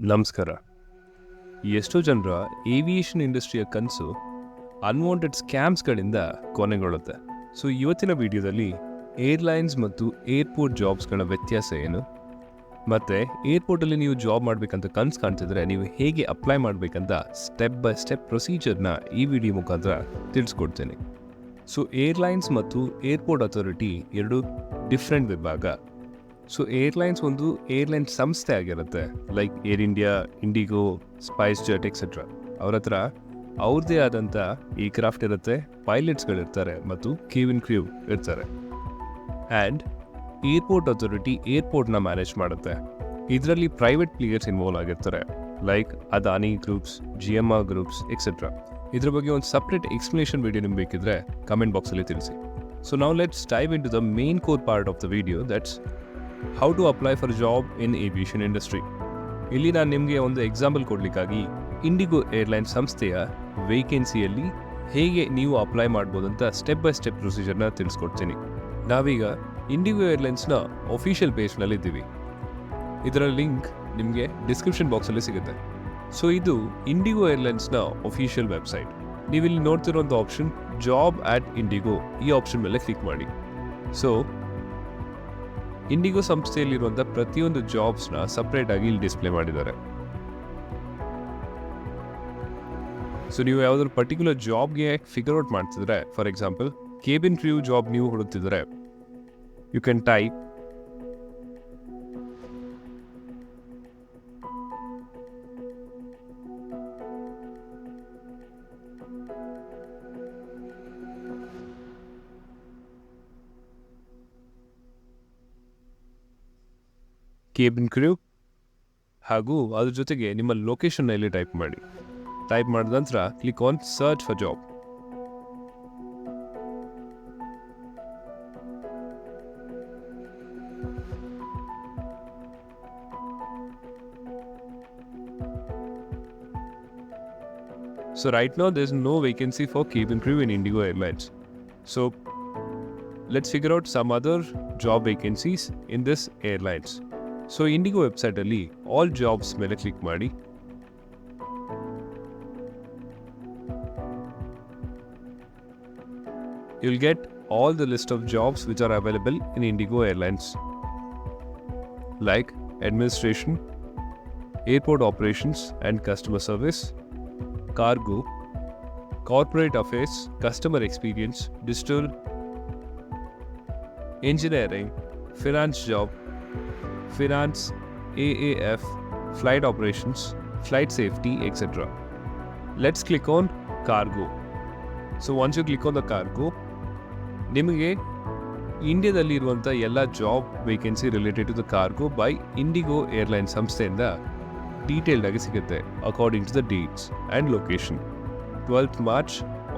ನಮಸ್ಕಾರ. ಎಷ್ಟೋ ಜನರ ಏವಿಯೇಷನ್ ಇಂಡಸ್ಟ್ರಿಯ ಕನಸು ಅನ್ವಾಂಟೆಡ್ ಸ್ಕ್ಯಾಮ್ಸ್ಗಳಿಂದ ಕೊನೆಗೊಳ್ಳುತ್ತೆ. ಸೊ ಇವತ್ತಿನ ವಿಡಿಯೋದಲ್ಲಿ ಏರ್ಲೈನ್ಸ್ ಮತ್ತು ಏರ್ಪೋರ್ಟ್ ಜಾಬ್ಸ್ಗಳ ವ್ಯತ್ಯಾಸ ಏನು? ಮತ್ತು ಏರ್ಪೋರ್ಟಲ್ಲಿ ನೀವು ಜಾಬ್ ಮಾಡಬೇಕಂತ ಕನಸು ಕಾಣ್ತಿದ್ರೆ ನೀವು ಹೇಗೆ ಅಪ್ಲೈ ಮಾಡಬೇಕಂತ ಸ್ಟೆಪ್ ಬೈ ಸ್ಟೆಪ್ ಪ್ರೊಸೀಜರ್ನ ಈ ವಿಡಿಯೋ ಮುಖಾಂತರ ತಿಳಿಸ್ಕೊಡ್ತೇನೆ. ಸೊ ಏರ್ಲೈನ್ಸ್ ಮತ್ತು ಏರ್ಪೋರ್ಟ್ ಅಥಾರಿಟಿ ಎರಡು ಡಿಫ್ರೆಂಟ್ ವಿಭಾಗ. ಸೊ ಏರ್ಲೈನ್ಸ್ ಒಂದು ಏರ್ಲೈನ್ ಸಂಸ್ಥೆ ಆಗಿರುತ್ತೆ. Like Air India IndiGo SpiceJet etcetera ಅವ್ರ ಹತ್ರ ಅವ್ರದೇ ಆದಂಥ ಈ ಕ್ರಾಫ್ಟ್ ಇರುತ್ತೆ. ಪೈಲಟ್ಸ್ಗಳಿರ್ತಾರೆ ಮತ್ತು ಕ್ಯೂವಿನ್ ಕ್ರ್ಯೂ ಇರ್ತಾರೆ. ಆ್ಯಂಡ್ ಏರ್ಪೋರ್ಟ್ ಅಥಾರಿಟಿ ಏರ್ಪೋರ್ಟ್ನ ಮ್ಯಾನೇಜ್ ಮಾಡುತ್ತೆ. ಇದರಲ್ಲಿ ಪ್ರೈವೇಟ್ ಪ್ಲೇಯರ್ಸ್ ಇನ್ವಾಲ್ವ್ ಆಗಿರ್ತಾರೆ. Like Adani groups G M R groups etcetera ಇದ್ರ ಬಗ್ಗೆ ಒಂದು ಸಪ್ರೇಟ್ ಎಕ್ಸ್ಪ್ಲನೇಷನ್ ವಿಡಿಯೋ ನಿಮ್ಗೆ ಬೇಕಿದ್ರೆ ಕಮೆಂಟ್ ಬಾಕ್ಸಲ್ಲಿ ತಿಳಿಸಿ. ಸೊ ನಾವು let's dive into the main core part of the video that's how to apply for job in aviation industry ಇಲ್ಲಿ ನಾನು ನಿಮಗೆ ಒಂದು ಎಕ್ಸಾಂಪಲ್ ಕೊಡಲಿಕ್ಕಾಗಿ ಇಂಡಿಗೋ ಏರ್ಲೈನ್ ಸಂಸ್ಥೆಯ ವೇಕೆನ್ಸಿಯಲ್ಲಿ ಹೇಗೆ ನೀವು ಅಪ್ಲೈ ಮಾಡ್ಬೋದಂತ ಸ್ಟೆಪ್ ಬೈ ಸ್ಟೆಪ್ ಪ್ರೊಸೀಜರ್ನ ತಿಳಿಸ್ಕೊಡ್ತೀನಿ. ನಾವೀಗ ಇಂಡಿಗೋ ಏರ್ಲೈನ್ಸ್ನ ಅಫಿಷಿಯಲ್ ಪೇಜ್ನಲ್ಲಿದ್ದೀವಿ ಇದರ ಲಿಂಕ್ ನಿಮಗೆ ಡಿಸ್ಕ್ರಿಪ್ಷನ್ ಬಾಕ್ಸಲ್ಲಿ ಸಿಗುತ್ತೆ. ಸೊ ಇದು ಇಂಡಿಗೋ ಏರ್ಲೈನ್ಸ್ನ ಅಫಿಷಿಯಲ್ ವೆಬ್ಸೈಟ್ ನೀವಿಲ್ಲಿ ನೋಡ್ತಿರೋಂಥ ಆಪ್ಷನ್ ಜಾಬ್ ಆ್ಯಟ್ ಇಂಡಿಗೋ ಈ ಆಪ್ಷನ್ ಮೇಲೆ ಕ್ಲಿಕ್ ಮಾಡಿ. ಸೊ ಇಂಡಿಗೋ ಸಂಸ್ಥೆಯಲ್ಲಿರುವಂಥ ಪ್ರತಿಯೊಂದು ಜಾಬ್ಸ್ನ ಸಪ್ರೇಟಾಗಿ ಇಲ್ಲಿ ಡಿಸ್ಪ್ಲೇ ಮಾಡಿದ್ದಾರೆ. ಸೊ ನೀವು ಯಾವುದಾದ್ರು ಪರ್ಟಿಕ್ಯುಲರ್ ಜಾಬ್ಗೆ ಫಿಗರ್ ಔಟ್ ಮಾಡ್ತಿದ್ರೆ for example cabin crew job ನೀವು ಹುಡುಕ್ತಿದ್ರೆ you can type cabin crew ಹಾಗೂ ಅದ್ರ ಜೊತೆಗೆ ನಿಮ್ಮ ಲೊಕೇಶನ್ನ ಇಲ್ಲಿ ಟೈಪ್ ಮಾಡಿ ಟೈಪ್ ಮಾಡಿದ ನಂತರ click on search for job So right now there's no vacancy for cabin crew in Indigo Airlines. So let's figure out some other job vacancies in this airlines. So IndiGo ವೆಬ್ಸೈಟಲ್ಲಿ all jobs ಮೇಲೆ click ಮಾಡಿ you'll get all the list of jobs which are available in Indigo Airlines, like administration, airport operations and customer service, cargo, corporate affairs, customer experience, digital, engineering, finance job, finance, AAF, flight operations, flight safety, etc. Let's click on cargo. So once you click on the cargo ನಿಮಗೆ ಇಂಡಿಯಾದಲ್ಲಿ ಇರುವಂಥ ಎಲ್ಲ job vacancy related to the cargo by IndiGo airline ಸಂಸ್ಥೆಯಿಂದ ಡೀಟೇಲ್ಡಾಗಿ ಸಿಗುತ್ತೆ according to the dates and location twelfth March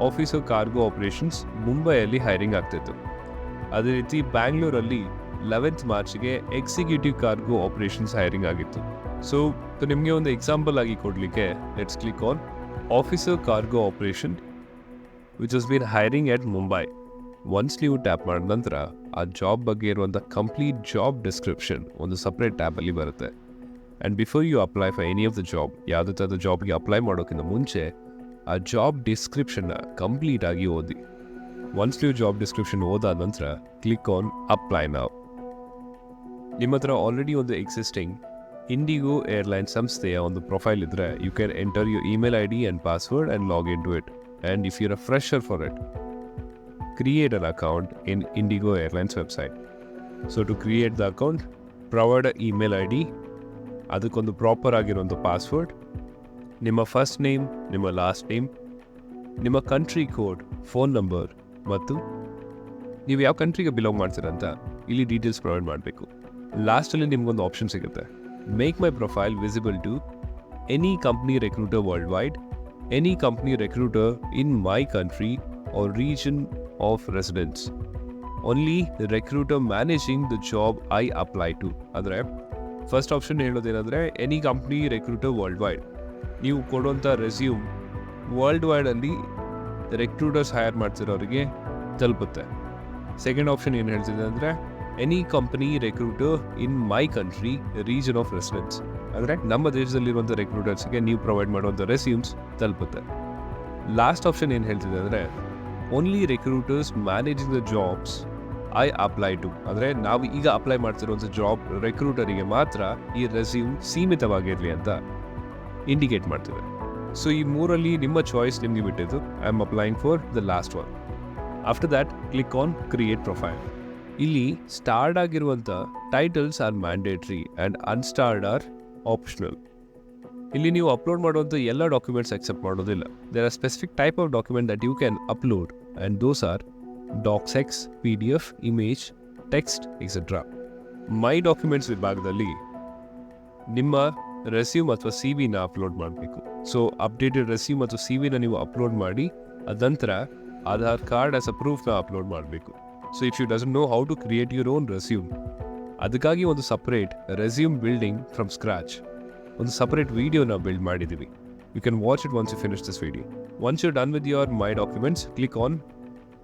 office of cargo operations ಮುಂಬೈಯಲ್ಲಿ hiring ಆಗ್ತಿತ್ತು ಅದೇ ರೀತಿ ಬ್ಯಾಂಗ್ಳೂರಲ್ಲಿ ಲೆವೆಂತ್ ಮಾರ್ಚ್ಗೆ ಎಕ್ಸಿಕ್ಯೂಟಿವ್ ಕಾರ್ಗೋ ಆಪರೇಷನ್ಸ್ ಹೈರಿಂಗ್ ಆಗಿತ್ತು. ಸೊ ನಿಮಗೆ ಒಂದು ಎಕ್ಸಾಂಪಲ್ ಆಗಿ ಕೊಡಲಿಕ್ಕೆ let's click on officer cargo operation which has been hiring at Mumbai once ನೀವು ಟ್ಯಾಪ್ ಮಾಡಿದ ನಂತರ, ಆ ಜಾಬ್ ಬಗ್ಗೆ ಇರುವಂಥ ಕಂಪ್ಲೀಟ್ ಜಾಬ್ ಡಿಸ್ಕ್ರಿಪ್ಷನ್ ಒಂದು ಸಪ್ರೇಟ್ ಟ್ಯಾಬಲ್ಲಿ ಬರುತ್ತೆ. And before you apply for any of the job ಯಾವುದೇ ಥರದ ಜಾಬ್ಗೆ ಅಪ್ಲೈ ಮಾಡೋಕ್ಕಿಂತ ಮುಂಚೆ, ಆ ಜಾಬ್ ಡಿಸ್ಕ್ರಿಪ್ಷನ್ನ ಕಂಪ್ಲೀಟಾಗಿ ಓದಿ. ಒನ್ಸ್ ನೀವು ಜಾಬ್ ಡಿಸ್ಕ್ರಿಪ್ಷನ್ ಓದಾದ ನಂತರ ಕ್ಲಿಕ್ ಆನ್ ಅಪ್ಲೈ ನಾವು ನಿಮ್ಮ ಹತ್ರ ಆಲ್ರೆಡಿ ಒಂದು ಎಕ್ಸಿಸ್ಟಿಂಗ್ ಇಂಡಿಗೋ ಏರ್ಲೈನ್ ಸಂಸ್ಥೆಯ ಒಂದು ಪ್ರೊಫೈಲ್ ಇದ್ದರೆ you can enter you email I D and password and log in to it and if you're a fresher for it create account in IndiGo airlines website so to create the account provide a email I D ಅದಕ್ಕೊಂದು proper ಆಗಿರುವಂಥ password ನಿಮ್ಮ first name ನಿಮ್ಮ last name ನಿಮ್ಮ country code phone number ಮತ್ತು ನೀವು ಯಾವ ಕಂಟ್ರಿಗೆ belong ಮಾಡ್ತೀರಂತ ಇಲ್ಲಿ details provide ಮಾಡಬೇಕು. ಲಾಸ್ಟಲ್ಲಿ ನಿಮ್ಗೊಂದು ಆಪ್ಷನ್ ಸಿಗುತ್ತೆ. Make my profile visible to any company recruiter worldwide any company recruiter in my country or region of residence only recruiter managing the job I apply to. ಅಂದರೆ first option ಹೇಳೋದೇನೆಂದರೆ any company recruiter worldwide ನೀವು ಕೊಡುವಂಥ resume world ವೈಡಲ್ಲಿ recruiters hire ಮಾಡ್ತಿರೋರಿಗೆ ತಲುಪುತ್ತೆ. Second option ಏನು ಹೇಳ್ತಿದೆ ಅಂದರೆ any company recruiter in my country region of residence ಅಂದರೆ ನಮ್ಮ ದೇಶದಲ್ಲಿರುವಂಥ ರೆಕ್ರೂಟರ್ಸ್ಗೆ ನೀವು ಪ್ರೊವೈಡ್ ಮಾಡುವಂಥ ರೆಸ್ಯೂಮ್ಸ್ ತಲುಪುತ್ತೆ. ಲಾಸ್ಟ್ ಆಪ್ಷನ್ ಏನು ಹೇಳ್ತಿದೆ ಅಂದರೆ only recruiters managing the jobs I apply to ಅಂದರೆ ನಾವು ಈಗ ಅಪ್ಲೈ ಮಾಡ್ತಿರುವಂಥ ಜಾಬ್ ರೆಕ್ರೂಟರಿಗೆ ಮಾತ್ರ ಈ ರೆಸ್ಯೂಮ್ ಸೀಮಿತವಾಗಿರಲಿ ಅಂತ ಇಂಡಿಕೇಟ್ ಮಾಡ್ತಿದೆ ಸೊ ಈ ಮೂರಲ್ಲಿ ನಿಮ್ಮ ಚಾಯ್ಸ್ ನಿಮಗೆ ಬಿಟ್ಟಿದ್ದು I am applying for the last one after that click on create profile ಇಲ್ಲಿ ಸ್ಟಾರ್ಡ್ ಆಗಿರುವಂಥ titles are mandatory and unstarred are optional ಇಲ್ಲಿ ನೀವು ಅಪ್ಲೋಡ್ ಮಾಡುವಂಥ ಎಲ್ಲ ಡಾಕ್ಯುಮೆಂಟ್ಸ್ ಅಕ್ಸೆಪ್ಟ್ ಮಾಡೋದಿಲ್ಲ. There are specific type of document that you can upload and those are docx P D F image text etcetera my documents ವಿಭಾಗದಲ್ಲಿ ನಿಮ್ಮ resume ಅಥವಾ C ವಿನ upload ಮಾಡಬೇಕು. ಸೊ ಅಪ್ಡೇಟೆಡ್ ರೆಸ್ಯೂಮ್ ಅಥವಾ C ವಿನ ನೀವು upload ಮಾಡಿ, ಅದಂತರ ಆಧಾರ್ ಕಾರ್ಡ್ ಆಸ್ ಅ ಪ್ರೂಫ್ನ ಅಪ್ಲೋಡ್ ಮಾಡಬೇಕು. So if you doesn't know how to create your own resume ಅದಕ್ಕಾಗಿ ಒಂದು separate resume building from scratch ಒಂದು ಸಪ್ರೇಟ್ ವೀಡಿಯೋನ ಬಿಲ್ಡ್ ಮಾಡಿದ್ದೀವಿ you can watch it once you finish this video once you done with your my documents click on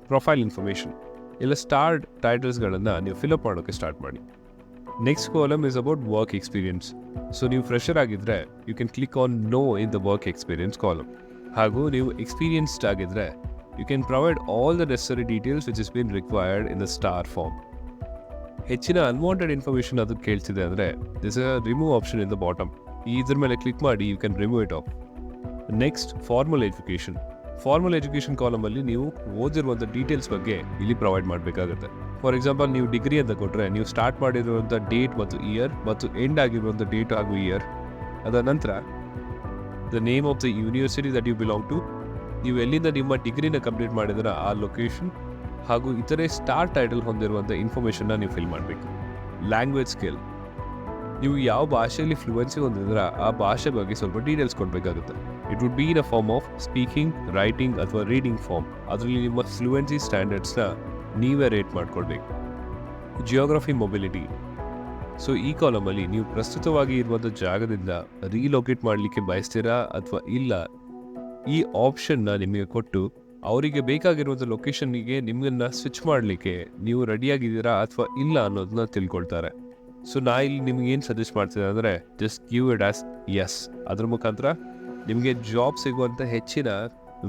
profile information ಇಲ್ಲ starred ಟೈಟಲ್ಸ್ಗಳನ್ನು ನೀವು fill up ಮಾಡೋಕ್ಕೆ start ಮಾಡಿ. Next column is about work experience so ನೀವು fresher ಆಗಿದ್ದರೆ you can click on no in the work experience column ಹಾಗೂ ನೀವು experienced ಆಗಿದ್ದರೆ you can provide all the necessary details which is been required in the star form ಹೆಚ್ಚಿನ unwanted information ಅದು ಕೇಳ್ತಿದೆ ಅಂದರೆ this a remove option in the bottom ಇದ್ರ ಮೇಲೆ click ಮಾಡಿ you can remove it off next formal education formal education ಕಾಲಮಲ್ಲಿ ನೀವು ಓದಿರುವಂಥ details ಬಗ್ಗೆ ಇಲ್ಲಿ ಪ್ರೊವೈಡ್ ಮಾಡಬೇಕಾಗುತ್ತೆ. ಫಾರ್ ಎಕ್ಸಾಂಪಲ್ ನೀವು ಡಿಗ್ರಿ ಅಂತ ಕೊಟ್ಟರೆ ನೀವು ಸ್ಟಾರ್ಟ್ ಮಾಡಿರುವಂಥ ಡೇಟ್ ಮತ್ತು ಇಯರ್ ಮತ್ತು ಎಂಡ್ ಆಗಿರುವಂಥ ಡೇಟ್ ಹಾಗೂ ಇಯರ್ ಅದರ ನಂತರ the name of the university that you belong to ನೀವು ಎಲ್ಲಿಂದ ನಿಮ್ಮ ಡಿಗ್ರಿನ ಕಂಪ್ಲೀಟ್ ಮಾಡಿದ್ರೆ ಆ ಲೊಕೇಶನ್ ಹಾಗೂ ಇತರೆ ಸ್ಟಾರ್ ಟೈಟಲ್ ಹೊಂದಿರುವಂಥ ಇನ್ಫಾರ್ಮೇಷನ್ನ ನೀವು ಫಿಲ್ ಮಾಡಬೇಕು. ಲ್ಯಾಂಗ್ವೇಜ್ ಸ್ಕಿಲ್ ನೀವು ಯಾವ ಭಾಷೆಯಲ್ಲಿ ಫ್ಲೂಯೆನ್ಸಿ ಹೊಂದಿದ್ರೆ ಆ ಭಾಷೆ ಬಗ್ಗೆ ಸ್ವಲ್ಪ ಡೀಟೇಲ್ಸ್ ಕೊಡಬೇಕಾಗುತ್ತೆ. It would be in a form of speaking writing ಅಥವಾ ರೀಡಿಂಗ್ ಫಾರ್ಮ್ ಅದರಲ್ಲಿ ನಿಮ್ಮ ಫ್ಲೂಯೆನ್ಸಿ ಸ್ಟ್ಯಾಂಡರ್ಡ್ಸ್ನ ನೀವೇ ರೇಟ್ ಮಾಡ್ಕೊಳ್ಬೇಕು. ಜಿಯೋಗ್ರಫಿ ಮೊಬಿಲಿಟಿ ಸೊ ಈ ಕಾಲಮಲ್ಲಿ ನೀವು ಪ್ರಸ್ತುತವಾಗಿ ಇರುವಂಥ ಜಾಗದಿಂದ ರೀಲೊಕೇಟ್ ಮಾಡಲಿಕ್ಕೆ ಬಯಸ್ತೀರಾ ಅಥವಾ ಇಲ್ಲ? ಈ ಆಪ್ಷನ್ನ ನಿಮಗೆ ಕೊಟ್ಟು ಅವರಿಗೆ ಬೇಕಾಗಿರುವಂಥ ಲೊಕೇಶನ್ನಿಗೆ ನಿಮ್ಮನ್ನ ಸ್ವಿಚ್ ಮಾಡಲಿಕ್ಕೆ ನೀವು ರೆಡಿಯಾಗಿದ್ದೀರಾ ಅಥವಾ ಇಲ್ಲ ಅನ್ನೋದನ್ನ ತಿಳ್ಕೊಳ್ತಾರೆ. ಸೊ ನಾ ಇಲ್ಲಿ ನಿಮ್ಗೆ ಏನು ಸಜೆಸ್ಟ್ ಮಾಡ್ತೀನಿ ಅಂದರೆ just give it as yes ಅದ್ರ ಮುಖಾಂತರ ನಿಮಗೆ ಜಾಬ್ ಸಿಗುವಂಥ ಹೆಚ್ಚಿನ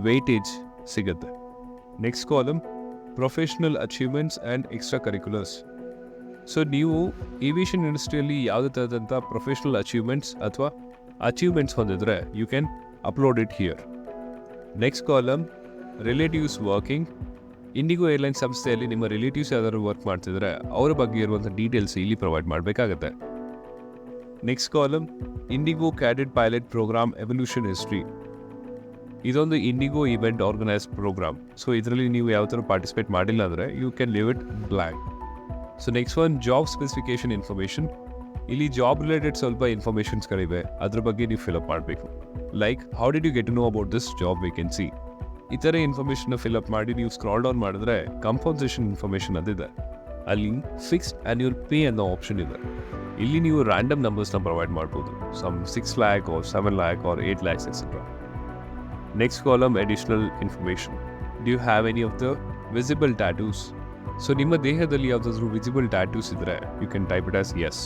ವೆಯ್ಟೇಜ್ ಸಿಗುತ್ತೆ. Next column professional achievements and extra curriculars so ನೀವು ಏವಿಯೇಷನ್ ಇಂಡಸ್ಟ್ರಿಯಲ್ಲಿ ಯಾವುದೇ ಥರದಂಥ ಪ್ರೊಫೆಷ್ನಲ್ ಅಚೀವ್ಮೆಂಟ್ಸ್ ಅಥವಾ achievements ಹೊಂದಿದ್ರೆ you can upload it here next column relatives working IndiGo airlines ಸಂಸ್ಥೆಯಲ್ಲಿ ನಿಮ್ಮ ರಿಲೇಟಿವ್ಸ್ ಯಾವ್ದಾದ್ರು ವರ್ಕ್ ಮಾಡ್ತಿದ್ರೆ ಅವರ ಬಗ್ಗೆ ಇರುವಂಥ ಡೀಟೇಲ್ಸ್ ಇಲ್ಲಿ ಪ್ರೊವೈಡ್ ಮಾಡಬೇಕಾಗತ್ತೆ. Next column IndiGo cadet pilot programme evolution history ಇದೊಂದು IndiGo event organise programme so ಇದರಲ್ಲಿ ನೀವು ಯಾವ ಥರ ಪಾರ್ಟಿಸಿಪೇಟ್ ಮಾಡಿಲ್ಲ ಅಂದರೆ you can leave it blank so next one job specification information ಇಲ್ಲಿ ಜಾಬ್ ರಿಲೇಟೆಡ್ ಸ್ವಲ್ಪ ಇನ್ಫಾರ್ಮೇಷನ್ಸ್ಗಳಿವೆ ಅದ್ರ ಬಗ್ಗೆ ನೀವು ಫಿಲಪ್ ಮಾಡಬೇಕು. Like how did you get know about this job vacancy ಈ ಥರ ಇನ್ಫಾರ್ಮೇಷನ್ ಫಿಲಪ್ ಮಾಡಿ ನೀವು ಸ್ಕ್ರಾಲ್ ಡೌನ್ ಮಾಡಿದ್ರೆ ಕಂಪನ್ಸೇಷನ್ ಇನ್ಫಾರ್ಮೇಷನ್ ಅದಿದೆ. ಅಲ್ಲಿ ಫಿಕ್ಸ್ಡ್ ಆ್ಯನ್ಯುವಲ್ ಪೇ ಅನ್ನೋ ಆಪ್ಷನ್ ಇದೆ. ಇಲ್ಲಿ ನೀವು ರ್ಯಾಂಡಮ್ ನಂಬರ್ಸ್ನ ಪ್ರೊವೈಡ್ ಮಾಡ್ಬೋದು. Some six lakh or seven lakh or eight lakhs etcetera next column additional information do have any of the visible tattoos so ನಿಮ್ಮ ದೇಹದಲ್ಲಿ ಯಾವುದಾದ್ರೂ ವಿಸಿಬಲ್ ಟ್ಯಾಟೂಸ್ ಇದ್ದರೆ you can type it as yes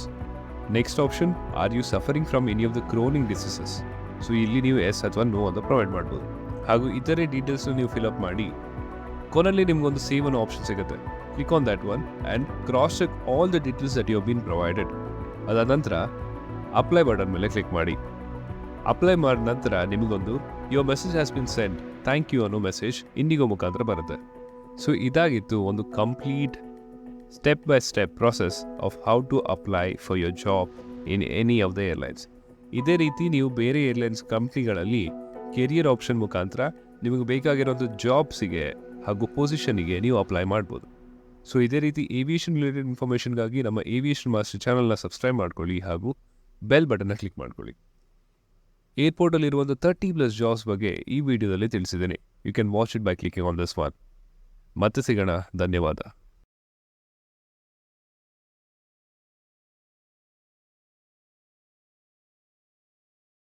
next option are you suffering from any of the chronic diseases so ಇಲ್ಲಿ ನೀವು S ಅಥವಾ no ಅಂತ provide ಮಾಡ್ಬೋದು. ಹಾಗೂ ಇತರೆ ಡೀಟೇಲ್ಸ್ ನೀವು ಫಿಲಪ್ ಮಾಡಿ. ಕೊನೆಯಲ್ಲಿ ನಿಮ್ಗೊಂದು ಸೇವ್ ಅನ್ನೋ ಆಪ್ಷನ್ ಸಿಗುತ್ತೆ. Click on that one and cross check all the details that you been provided ಅದಾದ ನಂತರ ಅಪ್ಲೈ ಬಟನ್ ಮೇಲೆ ಕ್ಲಿಕ್ ಮಾಡಿ. ಅಪ್ಲೈ ಮಾಡಿದ ನಂತರ ನಿಮಗೊಂದು your message has been send thank you ಅನ್ನೋ ಮೆಸೇಜ್ ಇಂಡಿಗೋ ಮುಖಾಂತರ ಬರುತ್ತೆ. ಸೊ ಇದಾಗಿತ್ತು ಒಂದು complete step by step process of how to apply for your job in any of the airlines ಇದೇ ರೀತಿ ನೀವು ಬೇರೆ ಏರ್ಲೈನ್ಸ್ ಕಂಪ್ನಿಗಳಲ್ಲಿ ಕೆರಿಯರ್ ಆಪ್ಷನ್ ಮುಖಾಂತರ ನಿಮಗೆ ಬೇಕಾಗಿರೋಂಥ ಜಾಬ್ಸಿಗೆ ಹಾಗೂ ಪೊಸಿಷನಿಗೆ ನೀವು ಅಪ್ಲೈ ಮಾಡ್ಬೋದು. ಸೊ ಇದೇ ರೀತಿ ಏವಿಯೇಷನ್ ರಿಲೇಟೆಡ್ ಇನ್ಫಾರ್ಮೇಷನ್ಗಾಗಿ ನಮ್ಮ ಏವಿಯೇಷನ್ ಮಾಸ್ಟರ್ ಚಾನಲ್ನ ಸಬ್ಸ್ಕ್ರೈಬ್ ಮಾಡ್ಕೊಳ್ಳಿ ಹಾಗೂ ಬೆಲ್ ಬಟನ್ನ ಕ್ಲಿಕ್ ಮಾಡ್ಕೊಳ್ಳಿ. ಏರ್ಪೋರ್ಟಲ್ಲಿರುವಂಥ ತರ್ಟಿ ಪ್ಲಸ್ ಜಾಬ್ಸ್ ಬಗ್ಗೆ ಈ ವಿಡಿಯೋದಲ್ಲಿ ತಿಳಿಸಿದ್ದೇನೆ. You can watch it by clicking on this one ಮತ್ತೆ ಸಿಗೋಣ. ಧನ್ಯವಾದ.